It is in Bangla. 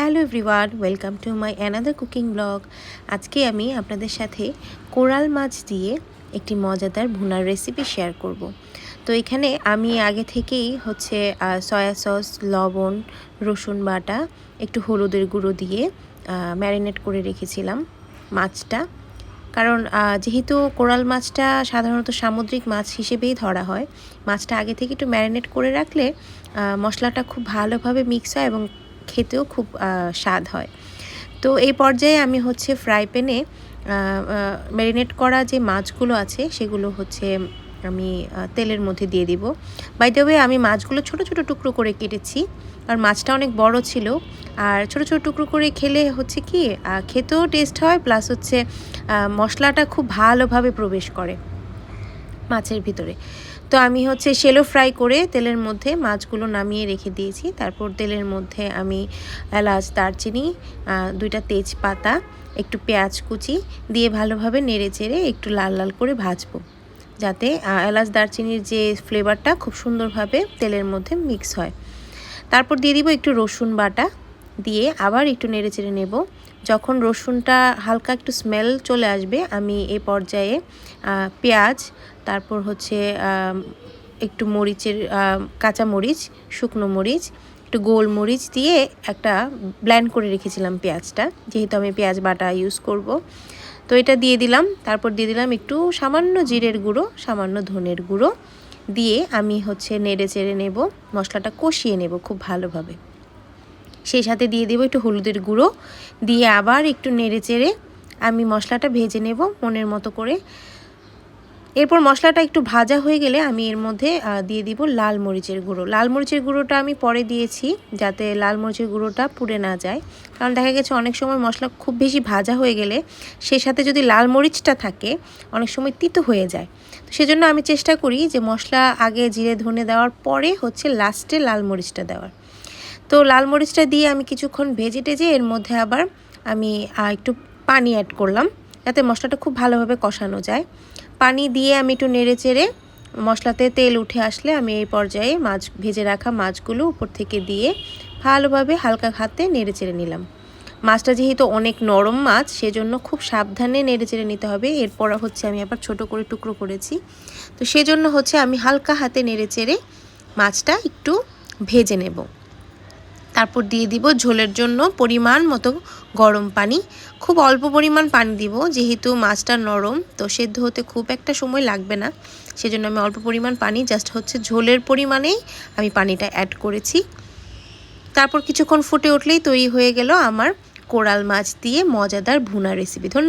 Hello everyone, welcome to my another cooking blog. আজকে আমি আপনাদের সাথে কোরাল মাছ দিয়ে একটি মজাদার ভুনার রেসিপি শেয়ার করব। তো এখানে আমি আগে থেকেই হচ্ছে সয়া সস, লবণ, রসুন বাটা, একটু হলুদের গুঁড়ো দিয়ে ম্যারিনেট করে রেখেছিলাম মাছটা। কারণ যেহেতু কোরাল মাছটা সাধারণত সামুদ্রিক মাছ হিসেবেই ধরা হয়, মাছটা আগে থেকে একটু ম্যারিনেট করে রাখলে মশলাটা খুব ভালোভাবে মিক্স হয় এবং খেতেও খুব স্বাদ হয়। তো এই পর্যায়ে আমি হচ্ছে ফ্রাই প্যানে ম্যারিনেট করা যে মাছগুলো আছে, সেগুলো হচ্ছে আমি তেলের মধ্যে দিয়ে দিব। বাই দ্য ওয়ে আমি মাছগুলো ছোট ছোট টুকরো করে কেটেছি, আর মাছটা অনেক বড় ছিল। আর ছোট ছোট টুকরো করে খেলে হচ্ছে কি খেতেও টেস্ট হয় প্লাস হচ্ছে মশলাটা খুব ভালোভাবে প্রবেশ করে মাছের ভিতরে। তো আমি হচ্ছে শেলো ফ্রাই করে তেলের মধ্যে মাছগুলো নামিয়ে রেখে দিয়েছি। তারপর তেলের মধ্যে আমি এলাচ, দারচিনি দুইটা তেজপাতা, একটু পেঁয়াজ কুচি দিয়ে ভালোভাবে নেড়ে চেড়ে একটু লাল লাল করে ভাজবো। যাতে এলাচ, দারচিনির যে ফ্লেভারটা খুব সুন্দরভাবে তেলের মধ্যে মিক্স হয়। তারপর দিয়ে দিব একটু রসুন বাটা দিয়ে আবার একটু নেড়ে চেড়ে নেব। যখন রসুনটা হালকা একটু স্মেল চলে আসবে, আমি এ পর্যায়ে পেঁয়াজ তারপর হচ্ছে একটু মরিচের কাঁচা মরিচ, শুকনো মরিচ, একটু গোল মরিচ দিয়ে একটা ব্ল্যান্ড করে রেখেছিলাম পেঁয়াজটা। যেহেতু আমি পেঁয়াজ বাটা ইউজ করব। তো এটা দিয়ে দিলাম। তারপর দিয়ে দিলাম একটু সামান্য জিরের গুঁড়ো, সামান্য ধনের গুঁড়ো দিয়ে আমি হচ্ছে নেড়ে চেড়ে নেব। মশলাটা কষিয়ে নেব খুব ভালোভাবে। সেই সাথে দিয়ে দেবো একটু হলুদের গুঁড়ো দিয়ে আবার একটু নেড়ে চেড়ে আমি মশলাটা ভেজে নেব মনের মতো করে। এরপর মশলাটা একটু ভাজা হয়ে গেলে আমি এর মধ্যে দিয়ে দিব লাল মরিচের গুঁড়ো। লাল মরিচের গুঁড়োটা আমি পরে দিয়েছি যাতে লাল মরিচের গুঁড়োটা পুড়ে না যায়। কারণ দেখা গেছে অনেক সময় মশলা খুব বেশি ভাজা হয়ে গেলে সেই সাথে যদি লাল মরিচটা থাকে, অনেক সময় তিতো হয়ে যায়। তো সেজন্য আমি চেষ্টা করি যে মশলা আগে জিরে ধনে দেওয়ার পরে হচ্ছে লাস্টে লাল মরিচটা দেওয়ার। তো লাল মরিচটা দিয়ে আমি কিছুক্ষণ ভেজে টেজে এর মধ্যে আবার আমি একটু পানি অ্যাড করলাম যাতে মশলাটা খুব ভালোভাবে কষানো যায়। পানি দিয়ে আমি একটু নেড়ে চেড়ে মশলাতে তেল উঠে আসলে আমি এই পর্যায়ে মাছ, ভেজে রাখা মাছগুলো উপর থেকে দিয়ে ভালোভাবে হালকা হাতে নেড়ে চেড়ে নিলাম। মাছটা যেহেতু অনেক নরম মাছ, সেজন্য খুব সাবধানে নেড়ে চেড়ে নিতে হবে। এরপর হচ্ছে আমি আবার ছোট করে টুকরো করেছি। তো সেজন্য হচ্ছে আমি হালকা হাতে নেড়ে চেড়ে মাছটা একটু ভেজে নেব। তারপর দিয়ে দিব ঝোলের জন্য পরিমাণ মতো গরম পানি। খুব অল্প পরিমাণ পানি দিব, যেহেতু মাছটা নরম, তো সেদ্ধ হতে খুব একটা সময় লাগবে না। সেজন্য আমি অল্প পরিমাণ পানি, জাস্ট হচ্ছে ঝোলের পরিমাণেই আমি পানিটা অ্যাড করেছি। তারপর কিছুক্ষণ ফুটে উঠলেই তৈরি হয়ে গেল আমার কোরাল মাছ দিয়ে মজাদার ভুনা রেসিপি ধন্যবাদ।